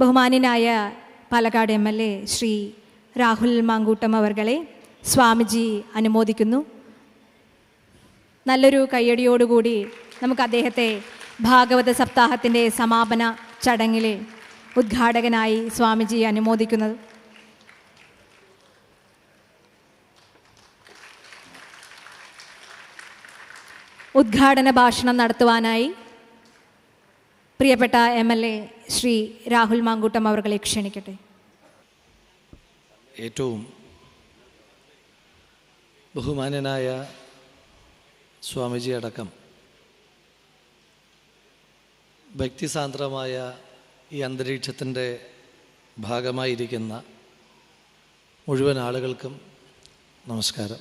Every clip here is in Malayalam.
ബഹുമാന്യനായ Palakkad M L A Shri Rahul Mankoottam അവർകളെ Swamiji അനുമോദിക്കുന്നു. നല്ലൊരു കയ്യടിയോടുകൂടി നമുക്ക് അദ്ദേഹത്തെ ഭാഗവത സപ്താഹത്തിന്റെ സമാപന ചടങ്ങിലെ ഉദ്ഘാടകനായി സ്വാമിജി അനുമോദിക്കുന്നത്. ഉദ്ഘാടന ഭാഷണം നടത്തുവാനായി പ്രിയപ്പെട്ട M L A Shri Rahul Mankoottam അവർകളെ ക്ഷണിക്കട്ടെ. ഏറ്റവും ബഹുമാനനായ സ്വാമിജി അടക്കം വ്യക്തിസാന്ദ്രമായ ഈ അന്തരീക്ഷത്തിന്റെ ഭാഗമായിരിക്കുന്ന മുഴുവൻ ആളുകൾക്കും നമസ്കാരം.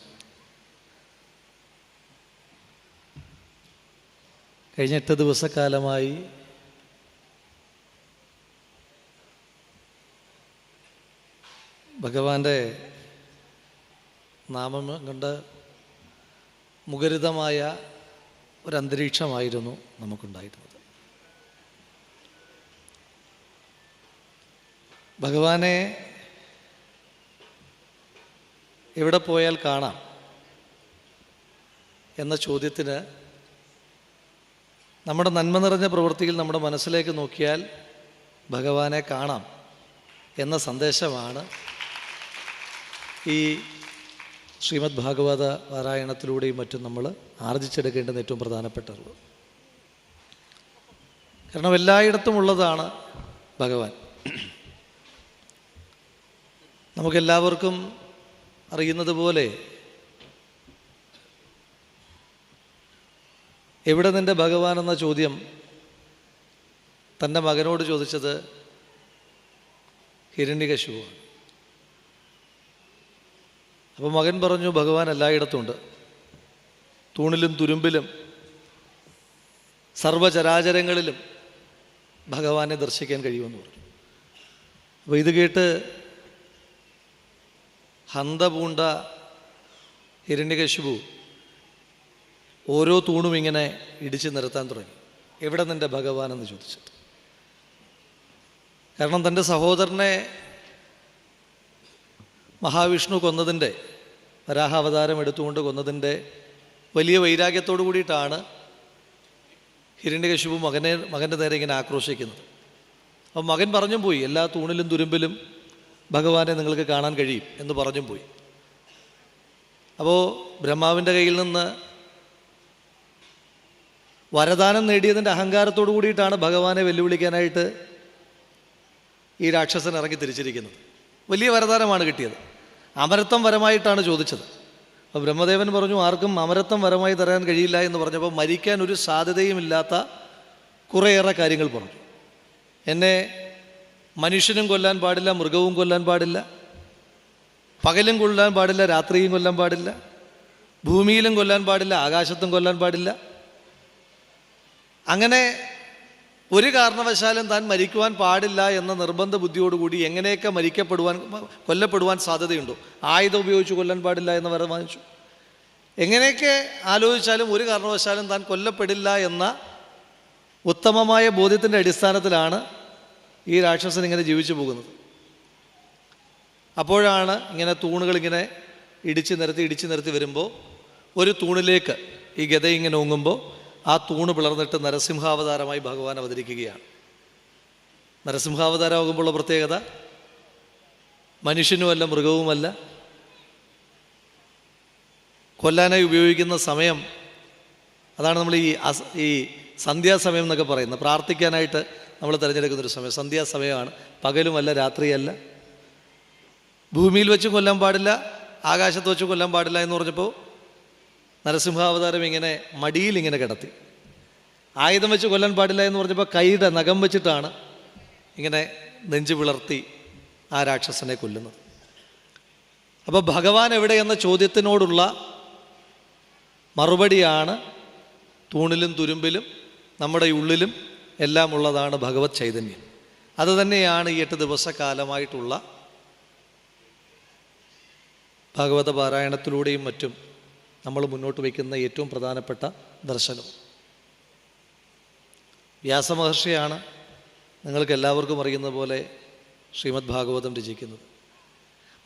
കഴിഞ്ഞ എട്ട് ദിവസക്കാലമായി ഭഗവാന്റെ നാമം കൊണ്ട് മുഖരിതമായ ഒരന്തരീക്ഷമായിരുന്നു നമുക്കുണ്ടായിരുന്നത്. ഭഗവാനെ എവിടെ പോയാൽ കാണാം എന്ന ചോദ്യത്തിന് നമ്മുടെ നന്മ നിറഞ്ഞ പ്രവൃത്തിയിൽ നമ്മുടെ മനസ്സിലേക്ക് നോക്കിയാൽ ഭഗവാനെ കാണാം എന്ന സന്ദേശമാണ് ഈ ശ്രീമദ് ഭാഗവത പാരായണത്തിലൂടെയും മറ്റും നമ്മൾ ആർജിച്ചെടുക്കേണ്ടുന്ന ഏറ്റവും പ്രധാനപ്പെട്ട അറിവ് കാരണം എല്ലായിടത്തും ഉള്ളതാണ് ഭഗവാൻ. നമുക്കെല്ലാവർക്കും അറിയുന്നത് പോലെ എവിടെ നിന്റെ ഭഗവാൻ എന്ന ചോദ്യം തന്റെ മകനോട് ചോദിച്ചത് ഹിരണ്യകശുവാണ്. അപ്പോൾ മകൻ പറഞ്ഞു ഭഗവാൻ എല്ലായിടത്തുമുണ്ട് തൂണിലും തുരുമ്പിലും സർവചരാചരങ്ങളിലും ഭഗവാനെ ദർശിക്കാൻ കഴിയുമെന്ന് പറഞ്ഞു. അപ്പോൾ ഇത് കേട്ട് ഹന്ത പൂണ്ട ഹിരണ്യകശിപു ഓരോ തൂണും ഇങ്ങനെ ഇടിച്ച് നിരത്താൻ തുടങ്ങി. എവിടെ നിന്റെ ഭഗവാൻ? എന്ന് ചോദിച്ചിട്ട് കാരണം തന്റെ സഹോദരനെ മഹാവിഷ്ണു കൊന്നതിന്റെ വരാഹാവതാരം എടുത്തുകൊണ്ട് കൊന്നതിന്റെ വലിയ വൈരാഗ്യത്തോടു കൂടിയിട്ടാണ് ഹിരണ്യകശിപു മകനെ മകന്റെ നേരെ ഇങ്ങനെ ആക്രോശിക്കുന്നത്. അപ്പം മകൻ പറഞ്ഞും പോയി എല്ലാ തൂണിലും തുരുമ്പിലും ഭഗവാനെ നിങ്ങൾക്ക് കാണാൻ കഴിയും എന്ന് പറഞ്ഞും പോയി. അപ്പോൾ ബ്രഹ്മാവിന്റെ കയ്യിൽ നിന്ന് വരദാനം നേടിയതിന്റെ അഹങ്കാരത്തോടു കൂടിയിട്ടാണ് ഭഗവാനെ വെല്ലുവിളിക്കാനായിട്ട് ഈ രാക്ഷസൻ ഇറങ്ങി തിരിച്ചിരിക്കുന്നത്. വലിയ വരദാനമാണ് കിട്ടിയത്. അമരത്വം വരമായിട്ടാണ് ചോദിച്ചത്. അപ്പോൾ ബ്രഹ്മദേവൻ പറഞ്ഞു ആർക്കും അമരത്വം വരമായി തരാൻ കഴിയില്ല എന്ന് പറഞ്ഞപ്പോൾ മരിക്കാൻ ഒരു സാധ്യതയുമില്ലാത്ത കുറേയേറെ കാര്യങ്ങൾ പറഞ്ഞു. എന്നെ മനുഷ്യനും കൊല്ലാൻ പാടില്ല മൃഗവും കൊല്ലാൻ പാടില്ല പകലും കൊല്ലാൻ പാടില്ല രാത്രിയും കൊല്ലാൻ പാടില്ല ഭൂമിയിലും കൊല്ലാൻ പാടില്ല ആകാശത്തും കൊല്ലാൻ പാടില്ല. അങ്ങനെ ഒരു കാരണവശാലും താൻ മരിക്കുവാൻ പാടില്ല എന്ന നിർബന്ധ ബുദ്ധിയോടുകൂടി എങ്ങനെയൊക്കെ മരിക്കപ്പെടുവാൻ കൊല്ലപ്പെടുവാൻ സാധ്യതയുണ്ടോ? ആയുധം ഉപയോഗിച്ച് കൊല്ലാൻ പാടില്ല എന്ന് വരെ വാങ്ങിച്ചു എങ്ങനെയൊക്കെ ആലോചിച്ചാലും ഒരു കാരണവശാലും താൻ കൊല്ലപ്പെടില്ല എന്ന ഉത്തമമായ ബോധ്യത്തിന്റെ അടിസ്ഥാനത്തിലാണ് ഈ രാക്ഷസൻ ഇങ്ങനെ ജീവിച്ചു പോകുന്നത്. അപ്പോഴാണ് ഇങ്ങനെ തൂണുകൾ ഇങ്ങനെ ഇടിച്ച് നിരത്തി ഇടിച്ച് നിരത്തി വരുമ്പോൾ ഒരു തൂണിലേക്ക് ഈ ഗത ഇങ്ങനെ ഒങ്ങുമ്പോൾ ആ തൂണ് പിളർന്നിട്ട് നരസിംഹാവതാരമായി ഭഗവാൻ അവതരിക്കുകയാണ്. നരസിംഹാവതാരമാകുമ്പോഴുള്ള പ്രത്യേകത മനുഷ്യനുമല്ല മൃഗവുമല്ല. കൊല്ലാനായി ഉപയോഗിക്കുന്ന സമയം അതാണ് നമ്മൾ ഈ അസ് ഈ സന്ധ്യാസമയം എന്നൊക്കെ പറയുന്നത്. പ്രാർത്ഥിക്കാനായിട്ട് നമ്മൾ തിരഞ്ഞെടുക്കുന്നൊരു സമയം. സന്ധ്യാസമയമാണ്. പകലുമല്ല രാത്രിയല്ല. ഭൂമിയിൽ വെച്ച് കൊല്ലാൻ പാടില്ല ആകാശത്ത് വെച്ച് കൊല്ലാൻ പാടില്ല എന്ന് പറഞ്ഞപ്പോൾ നരസിംഹാവതാരം ഇങ്ങനെ മടിയിൽ ഇങ്ങനെ കിടത്തി. ആയുധം വെച്ച് കൊല്ലാൻ പാടില്ല എന്ന് പറഞ്ഞപ്പോൾ കൈയുടെ നഖം വെച്ചിട്ടാണ് ഇങ്ങനെ നെഞ്ചു പിളർത്തി ആ രാക്ഷസനെ കൊല്ലുന്നത്. അപ്പോൾ ഭഗവാൻ എവിടെ എന്ന ചോദ്യത്തിനോടുള്ള മറുപടിയാണ് തൂണിലും തുരുമ്പിലും നമ്മുടെ ഉള്ളിലും എല്ലാം ഉള്ളതാണ് ഭഗവത് ചൈതന്യം. അത് തന്നെയാണ് ഈ എട്ട് ദിവസക്കാലമായിട്ടുള്ള ഭാഗവത പാരായണത്തിലൂടെയും മറ്റും നമ്മൾ മുന്നോട്ട് വയ്ക്കുന്ന ഏറ്റവും പ്രധാനപ്പെട്ട ദർശനം. വ്യാസമഹർഷിയാണ് നിങ്ങൾക്ക് എല്ലാവർക്കും അറിയുന്ന പോലെ ശ്രീമദ് ഭാഗവതം രചിക്കുന്നത്.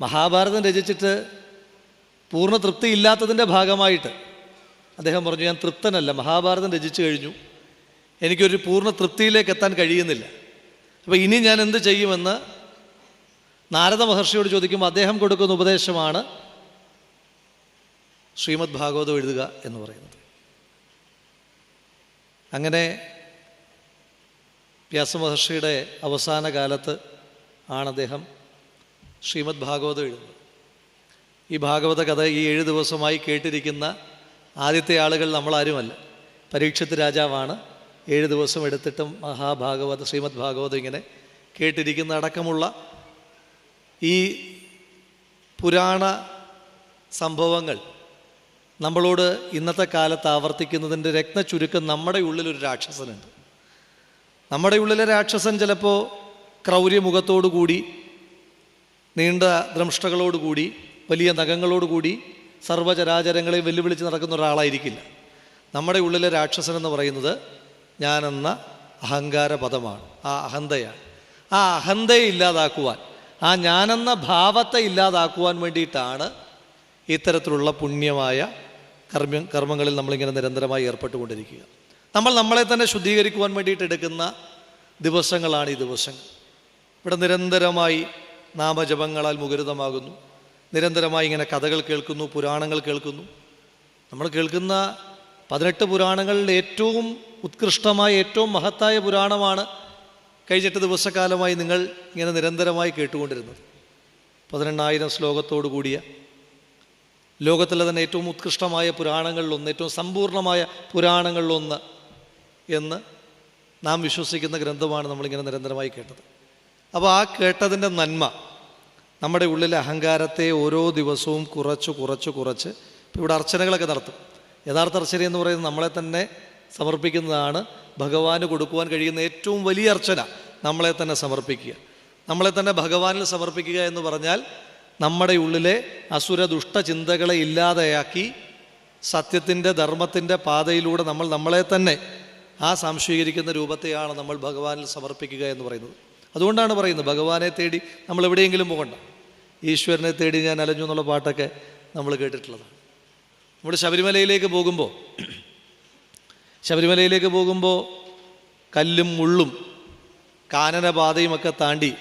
മഹാഭാരതം രചിച്ചിട്ട് പൂർണ തൃപ്തി ഇല്ലാത്തതിന്റെ ഭാഗമായിട്ട് അദ്ദേഹം പറഞ്ഞു ഞാൻ തൃപ്തനല്ല മഹാഭാരതം രചിച്ചു കഴിഞ്ഞു. എനിക്കൊരു പൂർണ തൃപ്തിയിലേക്ക് എത്താൻ കഴിയുന്നില്ല. അപ്പോൾ ഇനി ഞാൻ എന്ത് ചെയ്യുമെന്ന് നാരദ മഹർഷിയോട് ചോദിക്കുമ്പോൾ അദ്ദേഹം കൊടുക്കുന്ന ഉപദേശമാണ് ശ്രീമദ് ഭാഗവതം എഴുതുക എന്ന് പറയുന്നത്. അങ്ങനെ വ്യാസമഹർഷിയുടെ അവസാന കാലത്ത് ആണ് അദ്ദേഹം ശ്രീമദ് ഭാഗവതം എഴുതുന്നത്. ഈ ഭാഗവത കഥ ഈ ഏഴ് ദിവസമായി കേട്ടിരിക്കുന്ന ആദ്യത്തെ ആളുകൾ നമ്മളാരുമല്ല. പരീക്ഷത്ത് രാജാവാണ്. ഏഴ് ദിവസം എടുത്തിട്ടും മഹാഭാഗവത ശ്രീമദ് ഭാഗവതം ഇങ്ങനെ കേട്ടിരിക്കുന്ന അടക്കമുള്ള ഈ പുരാണ സംഭവങ്ങൾ നമ്മളോട് ഇന്നത്തെ കാലത്ത് ആവർത്തിക്കുന്നതിന്റെ രത്നച്ചുരുക്കം നമ്മുടെ ഉള്ളിലൊരു രാക്ഷസനുണ്ട്. നമ്മുടെ ഉള്ളിലെ രാക്ഷസൻ ചിലപ്പോൾ ക്രൗര്യമുഖത്തോടുകൂടി നീണ്ട ദ്രംഷ്ടകളോടുകൂടി വലിയ നഖങ്ങളോടുകൂടി സർവചരാചരങ്ങളെ വെല്ലുവിളിച്ച് നടക്കുന്ന ഒരാളായിരിക്കില്ല. നമ്മുടെ ഉള്ളിലെ രാക്ഷസൻ എന്ന് പറയുന്നത് ഞാനെന്ന അഹങ്കാര പദമാണ് ആ അഹന്തയാണ്. ആ അഹന്തയെ ഇല്ലാതാക്കുവാൻ ആ ഞാനെന്ന ഭാവത്തെ ഇല്ലാതാക്കുവാൻ വേണ്ടിയിട്ടാണ് ഇത്തരത്തിലുള്ള പുണ്യമായ കർമ്മ കർമ്മങ്ങളിൽ നമ്മളിങ്ങനെ നിരന്തരമായി ഏർപ്പെട്ടുകൊണ്ടിരിക്കുക. നമ്മൾ നമ്മളെ തന്നെ ശുദ്ധീകരിക്കുവാൻ വേണ്ടിയിട്ട് എടുക്കുന്ന ദിവസങ്ങളാണ് ഈ ദിവസങ്ങൾ. ഇവിടെ നിരന്തരമായി നാമജപങ്ങളാൽ മുഖരിതമാകുന്നു. നിരന്തരമായി ഇങ്ങനെ കഥകൾ കേൾക്കുന്നു പുരാണങ്ങൾ കേൾക്കുന്നു. നമ്മൾ കേൾക്കുന്ന പതിനെട്ട് പുരാണങ്ങളിൽ ഏറ്റവും ഉത്കൃഷ്ടമായ ഏറ്റവും മഹത്തായ പുരാണമാണ് കഴിഞ്ഞിട്ട് ദിവസക്കാലമായി നിങ്ങൾ ഇങ്ങനെ നിരന്തരമായി കേട്ടുകൊണ്ടിരുന്നത്. പതിനെണ്ണായിരം ശ്ലോകത്തോടു കൂടിയ ലോകത്തിലെ തന്നെ ഏറ്റവും ഉത്കൃഷ്ടമായ പുരാണങ്ങളിലൊന്ന് ഏറ്റവും സമ്പൂർണമായ പുരാണങ്ങളിലൊന്ന് എന്ന് നാം വിശ്വസിക്കുന്ന ഗ്രന്ഥമാണ് നമ്മളിങ്ങനെ നിരന്തരമായി കേട്ടത്. അപ്പോൾ ആ കേട്ടതിന്റെ നന്മ നമ്മുടെ ഉള്ളിലെ അഹങ്കാരത്തെ ഓരോ ദിവസവും കുറച്ച് കുറച്ച് കുറച്ച് ഇപ്പോൾ ഇവിടെ അർച്ചനകളൊക്കെ നടത്തും. യഥാർത്ഥ അർച്ചന എന്ന് പറയുന്നത് നമ്മളെ തന്നെ സമർപ്പിക്കുന്നതാണ്. ഭഗവാന് കൊടുക്കുവാൻ കഴിയുന്ന ഏറ്റവും വലിയ അർച്ചന നമ്മളെ തന്നെ സമർപ്പിക്കുക. നമ്മളെ തന്നെ ഭഗവാനിൽ സമർപ്പിക്കുക എന്ന് പറഞ്ഞാൽ നമ്മുടെ ഉള്ളിലെ അസുര ദുഷ്ട ചിന്തകളെ ഇല്ലാതെയാക്കി സത്യത്തിന്റെ ധർമ്മത്തിന്റെ പാതയിലൂടെ നമ്മൾ നമ്മളെ തന്നെ ആ സംശീകരിക്കുന്ന രൂപത്തെയാണ് നമ്മൾ ഭഗവാനിൽ സമർപ്പിക്കുക എന്ന് പറയുന്നത്. അതുകൊണ്ടാണ് പറയുന്നത് ഭഗവാനെ തേടി നമ്മൾ എവിടെയെങ്കിലും പോകണ്ട. ഈശ്വരനെ തേടി ഞാൻ അലഞ്ഞു എന്നുള്ള പാട്ടൊക്കെ നമ്മൾ കേട്ടിട്ടുള്ളതാണ്. നമ്മൾ ശബരിമലയിലേക്ക് പോകുമ്പോൾ ശബരിമലയിലേക്ക് പോകുമ്പോൾ കല്ലും മുള്ളും കാനനപാതയുമൊക്കെ താണ്ടി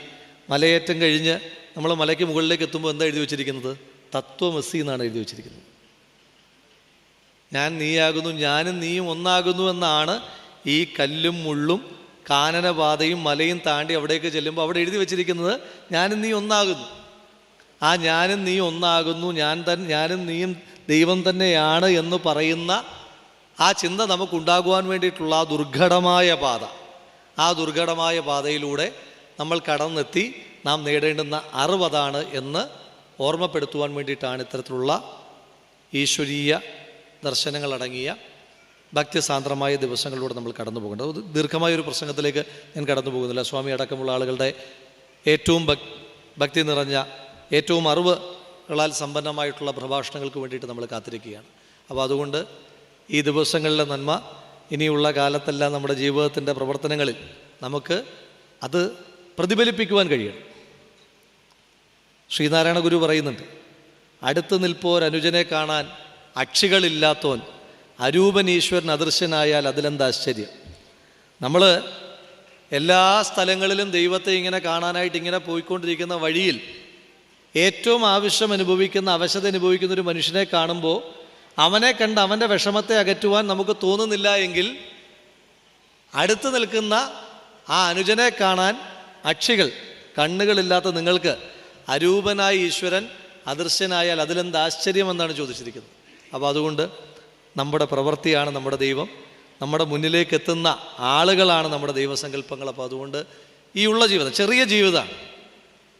മലയേറ്റം കഴിഞ്ഞ് നമ്മൾ മലയ്ക്ക് മുകളിലേക്ക് എത്തുമ്പോൾ എന്താ എഴുതി വെച്ചിരിക്കുന്നത്? തത്വമസി എന്നാണ് എഴുതി വെച്ചിരിക്കുന്നത്. ഞാൻ നീയാകുന്നു ഞാനും നീയും ഒന്നാകുന്നു എന്നാണ് ഈ കല്ലും മുള്ളും കാനനപാതയും മലയും താണ്ടി അവിടേക്ക് ചെല്ലുമ്പോൾ അവിടെ എഴുതി വെച്ചിരിക്കുന്നത് ഞാനും നീ ഒന്നാകുന്നു. ആ ഞാനും നീ ഒന്നാകുന്നു ഞാൻ തൻ ഞാനും നീയും ദൈവം തന്നെയാണ് എന്ന് പറയുന്ന ആ ചിന്ത നമുക്കുണ്ടാകുവാൻ വേണ്ടിയിട്ടുള്ള ആ ദുർഘടമായ പാത. ആ ദുർഘടമായ പാതയിലൂടെ നമ്മൾ കടന്നെത്തി നാം നേടേണ്ടുന്ന അറിവതാണ് എന്ന് ഓർമ്മപ്പെടുത്തുവാൻ വേണ്ടിയിട്ടാണ് ഇത്തരത്തിലുള്ള ഈശ്വരീയ ദർശനങ്ങളടങ്ങിയ ഭക്തിസാന്ദ്രമായ ദിവസങ്ങളിലൂടെ നമ്മൾ കടന്നു പോകേണ്ടത് ദീർഘമായ ഒരു പ്രസംഗത്തിലേക്ക് ഞാൻ കടന്നു പോകുന്നില്ല. സ്വാമി അടക്കമുള്ള ആളുകളുടെ ഏറ്റവും ഭക് ഭക്തി നിറഞ്ഞ ഏറ്റവും അറിവുകളാൽ സമ്പന്നമായിട്ടുള്ള പ്രഭാഷണങ്ങൾക്ക് വേണ്ടിയിട്ട് നമ്മൾ കാത്തിരിക്കുകയാണ്. അപ്പോൾ അതുകൊണ്ട് ഈ ദിവസങ്ങളിലെ നന്മ ഇനിയുള്ള കാലത്തെല്ലാം നമ്മുടെ ജീവിതത്തിന്റെ പ്രവർത്തനങ്ങളിൽ നമുക്ക് അത് പ്രതിഫലിപ്പിക്കുവാൻ കഴിയണം. ശ്രീനാരായണ ഗുരു പറയുന്നുണ്ട് അടുത്ത് നിൽപ്പോരനുജനെ കാണാൻ അക്ഷികളില്ലാത്തോൻ അരൂപൻ ഈശ്വരൻ അദൃശ്യനായാൽ അതിലെന്താ ആശ്ചര്യം? നമ്മൾ എല്ലാ സ്ഥലങ്ങളിലും ദൈവത്തെ ഇങ്ങനെ കാണാനായിട്ട് ഇങ്ങനെ പോയിക്കൊണ്ടിരിക്കുന്ന വഴിയിൽ ഏറ്റവും ആവശ്യം അനുഭവിക്കുന്ന അവശത അനുഭവിക്കുന്ന ഒരു മനുഷ്യനെ കാണുമ്പോൾ അവനെ കണ്ട് അവന്റെ വിഷമത്തെ അകറ്റുവാൻ നമുക്ക് തോന്നുന്നില്ല എങ്കിൽ അടുത്ത് നിൽക്കുന്ന ആ അനുജനെ കാണാൻ അക്ഷികൾ കണ്ണുകളില്ലാത്ത നിങ്ങൾക്ക് അരൂപനായ ഈശ്വരൻ അദൃശ്യനായാൽ അതിലെന്ത് ആശ്ചര്യമെന്നാണ് ചോദിച്ചിരിക്കുന്നത്. അപ്പോൾ അതുകൊണ്ട് നമ്മുടെ പ്രവൃത്തിയാണ് നമ്മുടെ ദൈവം. നമ്മുടെ മുന്നിലേക്ക് എത്തുന്ന ആളുകളാണ് നമ്മുടെ ദൈവസങ്കല്പങ്ങൾ. അപ്പോൾ അതുകൊണ്ട് ഈ ഉള്ള ജീവിതം ചെറിയ ജീവിതമാണ്.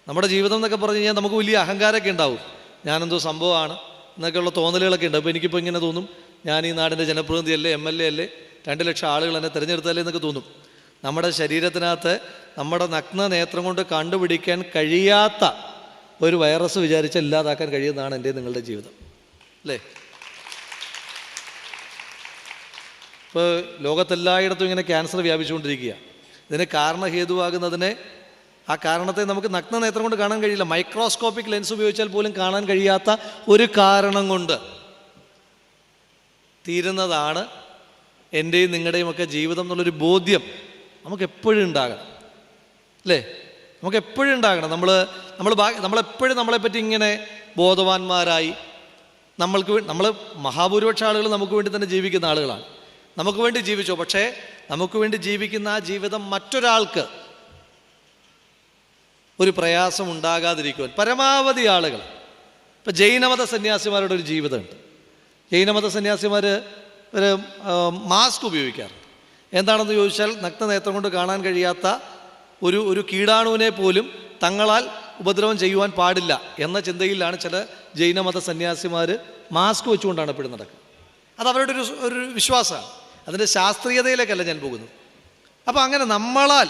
നമ്മുടെ ജീവിതം എന്നൊക്കെ പറഞ്ഞു കഴിഞ്ഞാൽ നമുക്ക് വലിയ അഹങ്കാരമൊക്കെ ഉണ്ടാവും. ഞാനെന്തോ സംഭവമാണ് എന്നൊക്കെയുള്ള തോന്നലുകളൊക്കെ ഉണ്ട്. അപ്പോൾ എനിക്കിപ്പോൾ ഇങ്ങനെ തോന്നും. ഞാൻ ഈ നാടിന്റെ ജനപ്രതിനിധി അല്ലേ എം എൽ എ അല്ലേ? രണ്ട് ലക്ഷം ആളുകൾ എന്നെ തിരഞ്ഞെടുത്തല്ലേ എന്നൊക്കെ തോന്നും. നമ്മുടെ ശരീരത്തിനകത്ത് നമ്മുടെ നഗ്ന നേത്രം കൊണ്ട് കണ്ടുപിടിക്കാൻ കഴിയാത്ത ഒരു വൈറസ് വിചാരിച്ച് ഇല്ലാതാക്കാൻ കഴിയുന്നതാണ് എന്റെ നിങ്ങളുടെ ജീവിതം. അല്ലേ? ഇപ്പോൾ ലോകത്തെല്ലായിടത്തും ഇങ്ങനെ ക്യാൻസർ വ്യാപിച്ചുകൊണ്ടിരിക്കുക ഇതിന് കാരണഹേതുവാകുന്നതിനെ ആ കാരണത്തെ നമുക്ക് നഗ്ന നേത്രം കൊണ്ട് കാണാൻ കഴിയില്ല. മൈക്രോസ്കോപ്പിക് ലെൻസ് ഉപയോഗിച്ചാൽ പോലും കാണാൻ കഴിയാത്ത ഒരു കാരണം കൊണ്ട് തീരുന്നതാണ് എന്റെയും നിങ്ങളുടെയും ഒക്കെ ജീവിതം എന്നുള്ളൊരു ബോധ്യം നമുക്ക് എപ്പോഴും ഉണ്ടാകണം. അല്ലേ? നമുക്ക് എപ്പോഴും ഉണ്ടാകണം നമ്മൾ നമ്മൾ നമ്മളെപ്പോഴും നമ്മളെപ്പറ്റി ഇങ്ങനെ ബോധവാന്മാരായി നമ്മൾക്ക് നമ്മൾ മഹാഭൂരിപക്ഷ ആളുകൾ നമുക്ക് വേണ്ടി തന്നെ ജീവിക്കുന്ന ആളുകളാണ്. നമുക്ക് വേണ്ടി ജീവിച്ചു? പക്ഷേ നമുക്ക് വേണ്ടി ജീവിക്കുന്ന ആ ജീവിതം മറ്റൊരാൾക്ക് ഒരു പ്രയാസം ഉണ്ടാകാതിരിക്കുവാൻ പരമാവധി ആളുകൾ. ഇപ്പം ജൈനമത സന്യാസിമാരുടെ ഒരു ജീവിതമുണ്ട്. ജൈനമത സന്യാസിമാർ ഒരു മാസ്ക് ഉപയോഗിക്കാറുണ്ട്. എന്താണെന്ന് ചോദിച്ചാൽ നഗ്നനേത്രം കൊണ്ട് കാണാൻ കഴിയാത്ത ഒരു ഒരു കീടാണുവിനെ പോലും തങ്ങളാൽ ഉപദ്രവം ചെയ്യുവാൻ പാടില്ല എന്ന ചിന്തയിലാണ് ചില ജൈനമത സന്യാസിമാർ മാസ്ക് വെച്ചുകൊണ്ടാണ് എപ്പോഴും നടക്കുന്നത്. അത് അവരുടെ ഒരു ഒരു വിശ്വാസമാണ്. അതിന്റെ ശാസ്ത്രീയതയിലേക്കല്ല ഞാൻ പോകുന്നത്. അപ്പോൾ അങ്ങനെ നമ്മളാൽ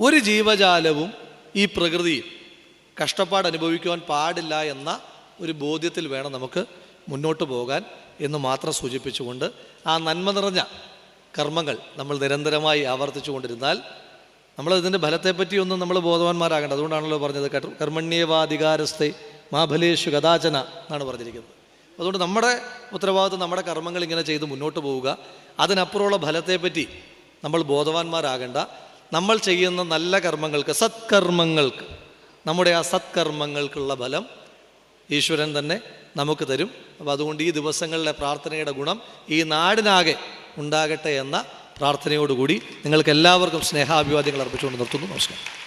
ഒരു ജീവജാലവും ഈ പ്രകൃതി കഷ്ടപ്പാട് അനുഭവിക്കുവാൻ പാടില്ല എന്ന ഒരു ബോധ്യത്തിൽ വേണം നമുക്ക് മുന്നോട്ട് പോകാൻ എന്ന് മാത്രം സൂചിപ്പിച്ചുകൊണ്ട് ആ നന്മ നിറഞ്ഞ കർമ്മങ്ങൾ നമ്മൾ നിരന്തരമായി ആവർത്തിച്ചു കൊണ്ടിരുന്നാൽ നമ്മൾ ഇതിന്റെ ഫലത്തെപ്പറ്റിയൊന്നും നമ്മൾ ബോധവാന്മാരാകേണ്ട. അതുകൊണ്ടാണല്ലോ പറഞ്ഞത് കർ- കർമ്മണ്യേവാധികാരസ്ഥെ മാഫലേഷു കഥാചന എന്നാണ് പറഞ്ഞിരിക്കുന്നത്. അതുകൊണ്ട് നമ്മുടെ ഉത്തരവാദിത്വം നമ്മുടെ കർമ്മങ്ങൾ ഇങ്ങനെ ചെയ്ത് മുന്നോട്ട് പോവുക. അതിനപ്പുറമുള്ള ഫലത്തെപ്പറ്റി നമ്മൾ ബോധവാന്മാരാകേണ്ട. നമ്മൾ ചെയ്യുന്ന നല്ല കർമ്മങ്ങൾക്ക് സത്കർമ്മങ്ങൾക്ക് നമ്മുടെ ആ സത്കർമ്മങ്ങൾക്കുള്ള ഫലം ഈശ്വരൻ തന്നെ നമുക്ക് തരും. അപ്പോൾ അതുകൊണ്ട് ഈ ദിവസങ്ങളിലെ പ്രാർത്ഥനയുടെ ഗുണം ഈ നാടിനാകെ ഉണ്ടാകട്ടെ എന്ന പ്രാർത്ഥനയോടുകൂടി നിങ്ങൾക്ക് എല്ലാവർക്കും സ്നേഹാഭിവാദ്യങ്ങൾ അർപ്പിച്ചുകൊണ്ട് നിർത്തുന്നു. നമസ്കാരം.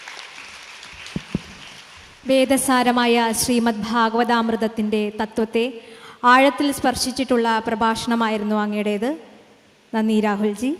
വേദസാരമായ ശ്രീമദ് ഭാഗവതാമൃതത്തിന്റെ തത്വത്തെ ആഴത്തിൽ സ്പർശിച്ചിട്ടുള്ള പ്രഭാഷണമായിരുന്നു അങ്ങയുടേത്. നന്ദി രാഹുൽജി.